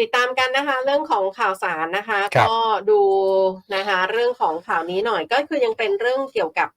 ติดตามกันนะคะ เรื่องของข่าวสารนะคะครับก็ดูนะคะ เรื่องของข่าวนี้หน่อย ก็คือยังเป็นเรื่องเกี่ยวกับ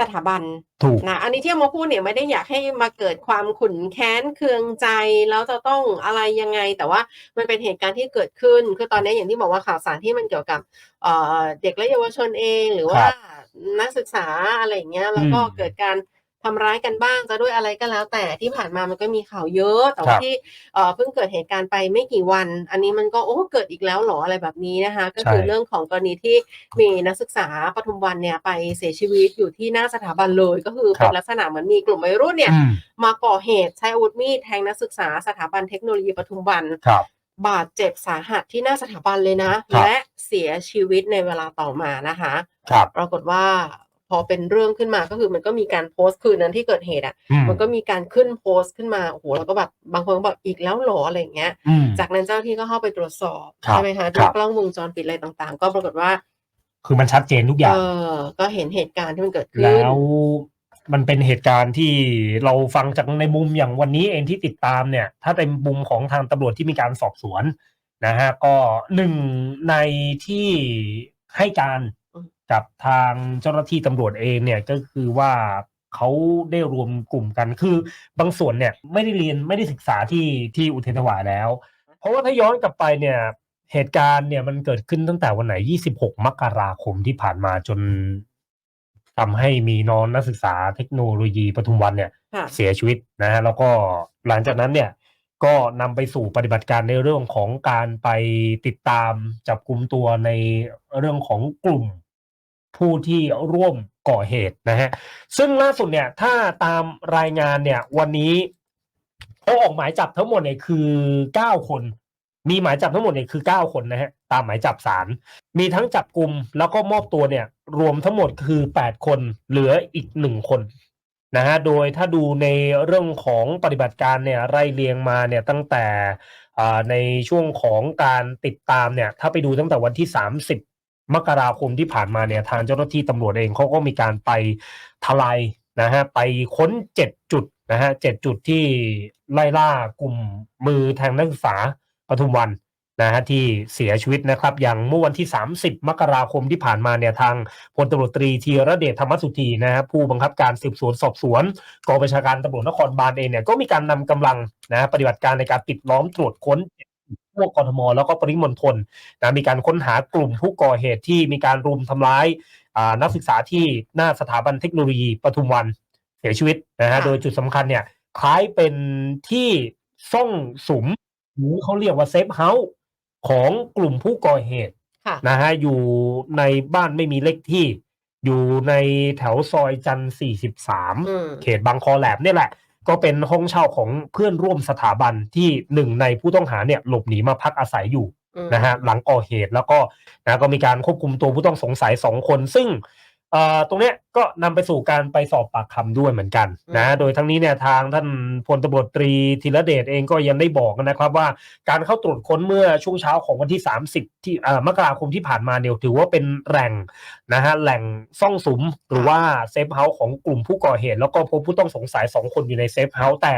สถาบันถูกนะอันนี้ที่เอามาพูดเนี่ยไม่ได้อยากให้มาเกิดความขุนแค้นเคืองใจ แล้วจะต้องอะไรยังไง แต่ว่ามันเป็นเหตุการณ์ที่เกิดขึ้น คือตอนนี้อย่างที่บอกว่าข่าวสารที่มันเกี่ยวกับเอ่อเด็กและเยาวชนเอง หรือว่าครับนักศึกษาอะไรอย่างเงี้ยแล้วก็อืมเกิดการ ทำร้ายกันบ้างจะด้วยอะไรก็แล้ว แต่ที่ผ่านมามันก็มีข่าวเยอะแต่คว่ารับที่เอ่อเพิ่งเกิดเหตุการณ์ไปไม่กี่วัน อันนี้มันก็โอ้เกิดอีกแล้วเหรออะไรแบบนี้นะคะ ก็คือใช่เรื่องของกรณีที่มีนักศึกษาปทุมวันเนี่ยไปเสียชีวิตอยู่ที่หน้าสถาบันเลย ก็คือเป็นลักษณะเหมือนมีกลุ่มวัยรุ่นเนี่ยอืมมาก่อเหตุใช้อาวุธมีดแทงนักศึกษาสถาบันเทคโนโลยีปทุมวันครับบาดเจ็บสาหัสที่หน้าสถาบันเลยนะครับและเสียชีวิตในเวลาต่อมานะคะ ครับ ปรากฏว่า พอเป็นเรื่องขึ้นมาก็คือมันก็มีการโพสต์คืนนั้นที่เกิดเหตุอะอืมมันก็มีการขึ้นโพสต์ขึ้นมาโอ้โหแล้วก็แบบบางคนก็บอกอีกแล้วเหรออะไรอย่างเงี้ยอืมจากนั้นเจ้าหน้าที่ก็เข้าไปตรวจสอบครับใช่ไหมคะคดูรับกล้องวงจรปิดอะไรต่างๆ ก็ปรากฏว่า คือมันชัดเจนทุกอย่าเองอก็เห็นเหตุการณ์ที่มันเกิดขึ้นแล้วมันเป็นเหตุการณ์ที่เราฟังจากในมุมอย่างวันนี้เองที่ติดตามเนี่ย ถ้าเป็นมุมของทางตำรวจที่มีการสอบสวนนะฮะก็หนึ่งในที่ให้การอืม กับทางเจ้าหน้าที่ตำรวจเองเนี่ยก็คือว่าเขาได้รวมกลุ่มกันคือบางส่วนเนี่ยไม่ได้เรียนไม่ได้ศึกษาที่ที่อุเทรนถวายแล้ว เพราะว่าถ้าย้อนกลับไปเนี่ยเหตุการณ์เนี่ยมันเกิดขึ้นตั้งแต่วันไหน 26 มกราคมที่ผ่านมาจนทำให้มีน้องนักศึกษาเทคโนโลยีปทุมวันเนี่ยค่ะเสียชีวิตนะฮะแล้วก็หลังจากนั้นเนี่ยก็นำไปสู่ปฏิบัติการในเรื่องของการไปติดตามจับกลุ่มตัวในเรื่องของกลุ่ม ผู้ที่ร่วมก่อเหตุนะฮะซึ่งล่าสุดเนี่ยถ้าตามรายงานเนี่ยวันนี้เขาออกหมายจับทั้งหมดเนี่ยคือเก้าคน มีหมายจับทั้งหมดเนี่ยคือเก้าคนนะฮะตามหมายจับศาลมีทั้งจับกลุ่มแล้วก็มอบตัวเนี่ย รวมทั้งหมดคือแปดคนเหลืออีกหนึ่งคนนะฮะโดยถ้าดูในเรื่องของปฏิบัติการเนี่ยไล่เรียงมาเนี่ยตั้งแต่ในช่วงของการติดตามเนี่ย ถ้าไปดูตั้งแต่วันที่ 30 มกราคมที่ผ่านมาเนี่ยทางเจ้าหน้าที่ตำรวจเองเขาก็มีการไปทลายนะฮะไปค้น7จุดนะฮะเจ็ดจุดที่ไล่ล่ากลุ่มมือแทงนักศึกษาปทุมวันนะฮะที่เสียชีวิตนะครับ อย่างเมื่อวันที่ 30 มกราคมที่ผ่านมาเนี่ยทางพลตำรวจตรีธีระเดชธรรมสุธีนะฮะผู้บังคับการสืบสวนสอบสวนกองบัญชาการตำรวจนครบาลเองเนี่ยก็มีการนำกำลังนะฮะปฏิบัติการในการปิดล้อมตรวจค้น ทั่วกรทมแล้วก็ปริมณฑลนะมีการค้นหากลุ่มผู้ก่อเหตุที่มีการรุมทำร้ายอ่านักศึกษาที่หน้าสถาบันเทคโนโลยีปทุมวันเสียชีวิตนะฮะค่ะโดยจุดสำคัญเนี่ยคล้ายเป็นที่ซ่องสุมหรือเขาเรียกว่าเซฟเฮาส์ของกลุ่มผู้ก่อเหตุค่ะนะฮะอยู่ในบ้านไม่มีเลขที่อยู่ในแถวซอยจันทร์อืม43 เขตบางคอแหลมเนี่ยแหละ ก็เป็นห้องเช่าของเพื่อนร่วมสถาบันที่หนึ่งในผู้ต้องหาเนี่ยหลบหนีมาพักอาศัยอยู่อืมนะฮะหลังก่อเหตุแล้วก็นะก็มีการควบคุมตัวผู้ต้องสงสัยสองคน ซึ่งเอ่อ ตรงเนี้ยก็นำไปสู่การไปสอบปากคำด้วยเหมือนกันนะโดยทั้งนี้เนี่ยทางท่านพลตำรวจตรีธีรเดชเองก็ยังได้บอกนะครับว่าการเข้าตรวจค้นเมื่อช่วงเช้าของวันที่ 30 ที่เอ่อมกราคมที่ผ่านมาเนี่ยถือว่าเป็นแหล่งนะฮะแหล่งซ่องสุมหรือว่าเซฟเฮาส์ของกลุ่มผู้ก่อเหตุ แล้วก็พบผู้ต้องสงสัย 2 คนอยู่ในเซฟเฮาส์แต่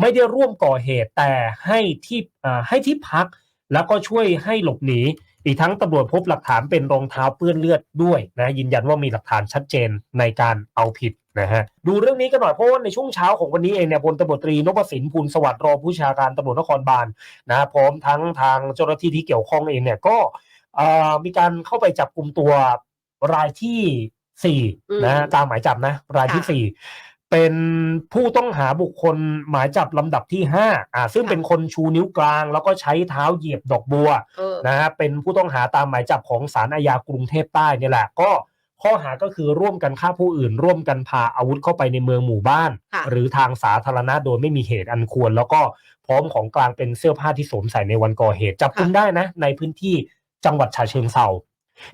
ไม่ได้ร่วมก่อเหตุแต่ให้ที่อ่าให้ที่พัก แล้วก็ช่วยให้หลบหนี อีกทั้งตำรวจพบหลักฐานเป็นรองเท้าเปื้อนเลือดด้วยนะยืนยันว่ามีหลักฐานชัดเจนในการเอาผิดนะฮะดูเรื่องนี้กันหน่อยเพราะว่าในช่วงเช้าของวันนี้เองเนี่ยพลตำรวจตรีนพสินภูลสวัสดิ์รองผู้บัญชาการตำรวจนครบาลนะพร้อมทั้งทางเจ้าหน้าที่ที่เกี่ยวข้องเองเนี่ยก็เอ่อมีการเข้าไปจับกลุ่มตัวรายที่สี่อืมนะฮะตามหมายจับนะรายที่ค่ะสี่ เป็นผู้ต้องหาบุคคลหมายจับลำดับที่ห้าอ่าซึ่งค่ะเป็นคนชูนิ้วกลาง แล้วก็ใช้เท้าเหยียบดอกบัวเออ นะฮะเป็นผู้ต้องหาตามหมายจับของศาลอาญากรุงเทพใต้เนี่ยแหละก็ข้อหาก็คือร่วมกันฆ่าผู้อื่น ร่วมกันพาอาวุธเข้าไปในเมืองหมู่บ้าน ค่ะ หรือทางสาธารณะโดยไม่มีเหตุอันควร แล้วก็พร้อมของกลางเป็นเสื้อผ้าที่สวมใส่ในวันก่อเหตุจับกุมได้นะ ในพื้นที่จังหวัดฉะเชิงเทรา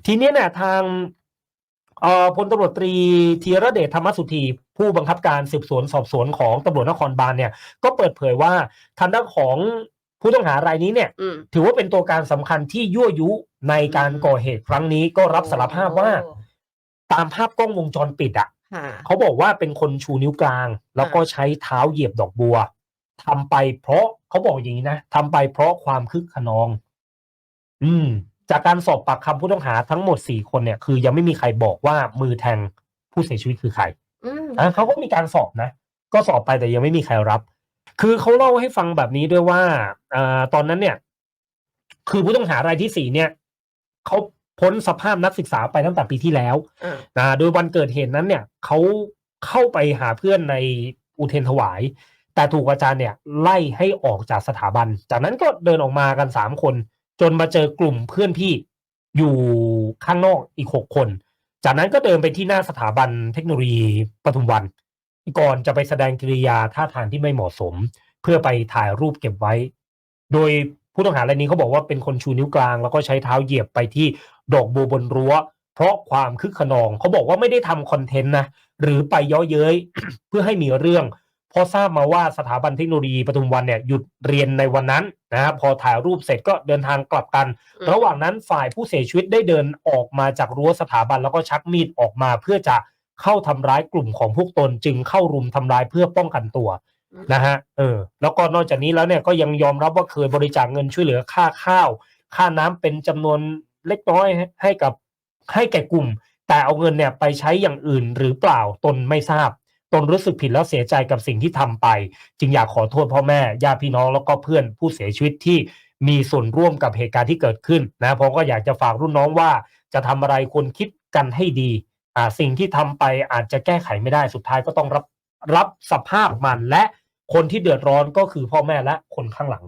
ทีนี้เนี่ยทางเอ่อ พลตำรวจตรีธีรเดชธรรมสุธีผู้บังคับการสืบสวนสอบสวนของตำรวจนครบาลเนี่ย ก็เปิดเผยว่าทางด้านของผู้ต้องหารายนี้เนี่ยอืมถือว่าเป็นตัวการสำคัญที่ยั่วยุในการก่อเหตุครั้งนี้ก็รับสารภาพว่าโอ้ตามภาพกล้องวงจรปิดอะค่ะเขาบอกว่าเป็นคนชูนิ้วกลาง แล้วก็ใช้เท้าเหยียบดอกบัวทำไปเพราะเขาบอกอย่างนี้นะทำไปเพราะความคึกขนอง อืม จากการสอบปากคำผู้ต้องหาทั้งหมดสี่คนเนี่ยคือยังไม่มีใครบอกว่ามือแทงผู้เสียชีวิตคือใครอืมอะเขาก็มีการสอบนะ ก็สอบไปแต่ยังไม่มีใครรับ คือเขาเล่าให้ฟังแบบนี้ด้วยว่าอ่าตอนนั้นเนี่ย คือผู้ต้องหารายที่สี่เนี่ยเขาพ้นสภาพนักศึกษาไปตั้งแต่ปีที่แล้วอ่านะโดยวันเกิดเหตุนั้นเนี่ยเขาเข้าไปหาเพื่อนในอุเทรนถวาย แต่ถูกอาจารย์เนี่ย ไล่ให้ออกจากสถาบัน จากนั้นก็เดินออกมากันสามคน จนมาเจอกลุ่มเพื่อนพี่อยู่ข้างนอกอีกหกคน จากนั้นก็เดินไปที่หน้าสถาบันเทคโนโลยีปทุมวัน ก่อนจะไปแสดงกิริยาท่าทางที่ไม่เหมาะสม เพื่อไปถ่ายรูปเก็บไว้ โดยผู้ต้องหารายนี้เขาบอกว่าเป็นคนชูนิ้วกลาง แล้วก็ใช้เท้าเหยียบไปที่ดอกบัวบนรั้ว เพราะความคึกขนองเขาบอกว่าไม่ได้ทำคอนเทนต์นะหรือไปย่อเย้ยเพื่อให้มีเรื่อง พอทราบมาว่าสถาบันเทคโนโลยีปทุมวันเนี่ยหยุดเรียนในวันนั้นนะพอถ่ายรูปเสร็จก็เดินทางกลับกัน ระหว่างนั้นฝ่ายผู้เสียชีวิตได้เดินออกมาจากรั้วสถาบันแล้วก็ชักมีดออกมาเพื่อจะเข้าทำร้ายกลุ่มของพวกตนจึงเข้ารุมทำร้ายเพื่อป้องกันตัวนะฮะเออแล้วก็นอกจากนี้แล้วเนี่ยก็ยังยอมรับว่าเคยบริจาคเงินช่วยเหลือค่าข้าว ค่าน้ำเป็นจำนวนเล็กน้อยให้กับให้แก่กลุ่ม แต่เอาเงินเนี่ยไปใช้อย่างอื่นหรือเปล่าตนไม่ทราบ ตนรู้สึกผิดแล้วเสียใจกับสิ่งที่ทำไป จึงอยากขอโทษพ่อแม่ญาติพี่น้องแล้วก็เพื่อนผู้เสียชีวิตที่มีส่วนร่วมกับเหตุการณ์ที่เกิดขึ้นนะเพราะก็อยากจะฝากรุ่นน้องว่า จะทำอะไรควรคิดกันให้ดีอ่าสิ่งที่ทำไปอาจจะแก้ไขไม่ได้สุดท้ายก็ต้องรับรับสภาพมันและคนที่เดือดร้อนก็คือพ่อแม่และคนข้างหลัง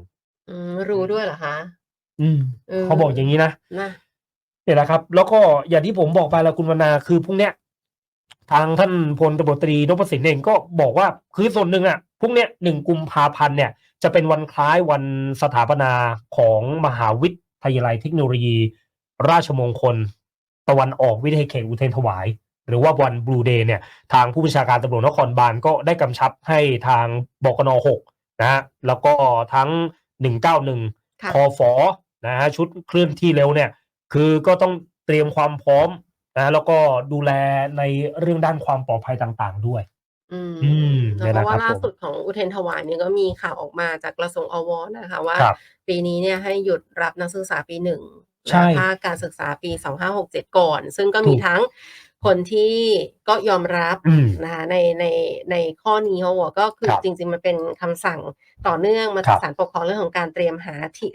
อืมรู้ด้วยเหรอคะอืมเขาบอกอย่างนี้นะนะเนี่ยแหละครับ แล้วก็อย่างที่ผมบอกไปแล้วคุณวรรณาคือพวกเนี้ย ทางท่านพลตบตรีนพสินเองก็บอกว่าคือส่วนหนึ่งอะพวกเนี้ยหนึ่งกุมภาพันธ์เนี่ยจะเป็นวันคล้ายวันสถาปนาของมหาวิทยาลัยเทคโนโลยี ราชมงคล ตะวันออกวิทยาเขตอุเทรนถวาย หรือว่าวันบลูเดย์เนี่ยทางผู้บัญชาการตำรวจนครบาลก็ได้กำชับให้ทางบกน6นะฮะแล้วก็ทั้ง 191ค่ะคอฟอนะฮะชุดเคลื่อนที่เร็วเนี่ย คือก็ต้องเตรียมความพร้อม นะแล้วก็ดูแลในเรื่องด้านความปลอดภัยต่างๆ ด้วย อืมอืมแล้วเนี่ยเพนะราะครัว่าบล่าสุดของอุเทรนถวายเนี่ยก็มีข่าวออกมาจากกระทรวงอวนะคะว่าครับปีนี้เนี่ยให้หยุดรับนักศึกษาปีหนึ่งใช่ภาคการศึกษาปี 2567 ก่อน ซึ่งก็มีถูกทั้งคนที่ก็ยอมรับอืมนะคะในในในข้อนี้เขาบอกก็คือครับจริง ๆ มันเป็นคำสั่งต่อเนื่องมาครัจากบศาลปกครองเรื่องของการเตรียมหาที่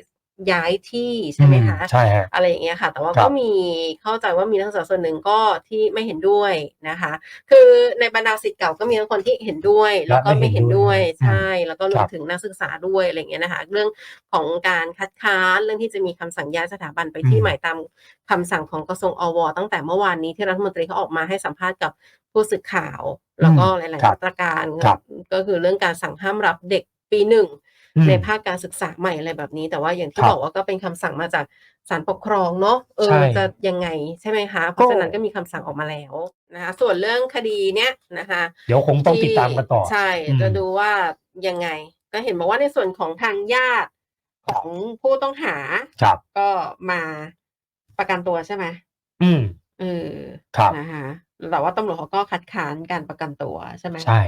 ย้ายที่ใช่ไหมคะอืใช่ฮะอะไรอย่างเงี้ยค่ะ แต่ว่าครับก็มีเข้าใจว่ามีนักศึกษาส่วนหนึ่งก็ที่ไม่เห็นด้วยนะคะ คือในบรรดาสิทธิ์เก่าก็มีทั้งคนที่เห็นด้วย แล้วก็ไม่เห็นด้วยและไม่เห็นด้วยใช่ แล้วก็รวคมรับถึงนักศึกษาด้วยอะไรอย่างเงี้ยนะคะ เรื่องของการคัดค้านเรื่องที่จะมีคำสั่งย้ายสถาบันไปที่อืมใหม่ตามคำสั่งของกระทรวงอว ตั้งแต่เมื่อวานนี้ที่รัฐมนตรีเขาออกมาให้สัมภาษณ์กับผู้สื่อข่าว แล้วก็หลายคๆรับมาตรการครับก็คือเรื่องการสั่งห้ามรับเด็กปีหนึ่งอืม ในภาคการศึกษาใหม่อะไรแบบนี้ แต่ว่าอย่างที่ครับบอกว่าก็เป็นคำสั่งมาจากศาลปกครองเนาะเอใช่อจะยังไงใช่ไหมคะ เพราะฉะนั้นก็มีคำสั่งออกมาแล้วนะคะส่วนเรื่องคดีเนี้ยนะคะ เดี๋ยวคงต้องติดตามกันต่อ ใช่อืมจะดูว่ายังไง ก็เห็นบอกว่าในส่วนของทางญาติของผู้ต้องหาครับก็มาประกันตัวใช่ไหมอืมเออครับนะคะแต่ว่าตำรวจเขาก็คัดค้านการประกันตัวใช่ไหมใช่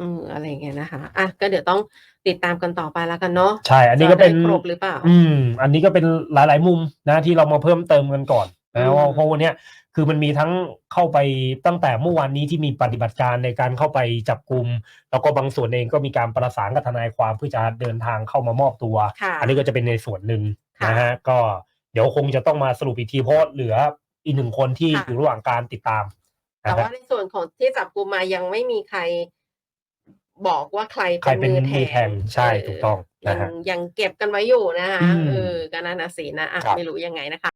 อืมอะไรอย่างเงี้ยนะคะ อะ ก็เดี๋ยวต้องติดตามกันต่อไปแล้วกันเนาะใช่ อันนี้ก็เป็นจะได้ครบหรือเปล่า อืม อันนี้ก็เป็นหลาย ๆ มุมนะที่เรามาเพิ่มเติมกันก่อนอืนะมว่าเพราะวันเนี้ยคือมันมีทั้งเข้าไปตั้งแต่เมื่อวานนี้ที่มีปฏิบัติการในการเข้าไปจับกลุ่มแล้วก็บางส่วนเองก็มีการประสานกับทนายความเพื่อจะเดินทางเข้ามามอบตัวค่ะอันนี้ก็จะเป็นในส่วนหนึ่งค่ะนะฮะก็เดี๋ยวคงจะต้องมาสรุปอีกทีเพราะเหลืออีกหนึ่งคนที่ค่ะอยู่ระหว่างการติดตามแต่นะครัว่าบในส่วนของที่จับกุมมายังไม่มีใคร บอกว่าใครใครเป็นมือมือแทงใช่เถูกต้องยันะงฮะยังเก็บกันไว้อยู่นะคะอืมเออก็นั่นนะสินะอะครับไม่รู้ยังไงนะคะ